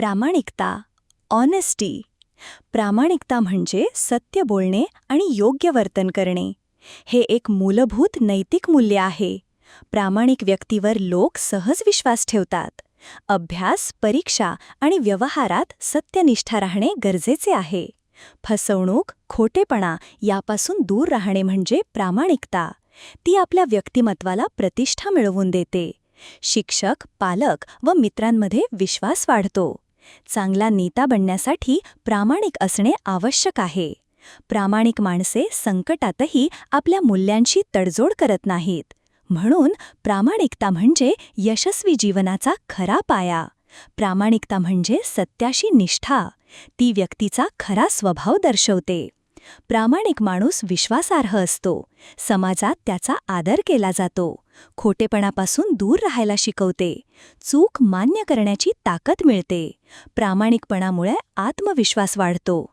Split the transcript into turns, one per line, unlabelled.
प्रामाणिकता ऑनेस्टी प्रामाणिकता म्हणजे सत्य बोलणे आणि योग्य वर्तन करणे. हे एक मूलभूत नैतिक मूल्य आहे. प्रामाणिक व्यक्तीवर लोक सहज विश्वास ठेवतात. अभ्यास परीक्षा आणि व्यवहारात सत्यनिष्ठा राहणे गरजेचे आहे. फसवणूक खोटेपणा यापासून दूर राहणे म्हणजे प्रामाणिकता. ती आपल्या व्यक्तिमत्वाला प्रतिष्ठा मिळवून देते. शिक्षक पालक व मित्रांमध्ये विश्वास वाढतो. चांगला नेता बनण्यासाठी प्रामाणिक असणे आवश्यक आहे. प्रामाणिक माणसे संकटातही आपल्या मूल्यांशी तडजोड करत नाहीत. म्हणून प्रामाणिकता म्हणजे यशस्वी जीवनाचा खरा पाया. प्रामाणिकता म्हणजे सत्याशी निष्ठा. ती व्यक्तीचा खरा स्वभाव दर्शवते. प्रामाणिक माणूस विश्वासार्ह असतो. समाजात त्याचा आदर केला जातो. खोटेपणापासून दूर राहायला शिकवते. चूक मान्य करण्याची ताकद मिळते. प्रामाणिकपणामुळे आत्मविश्वास वाढतो.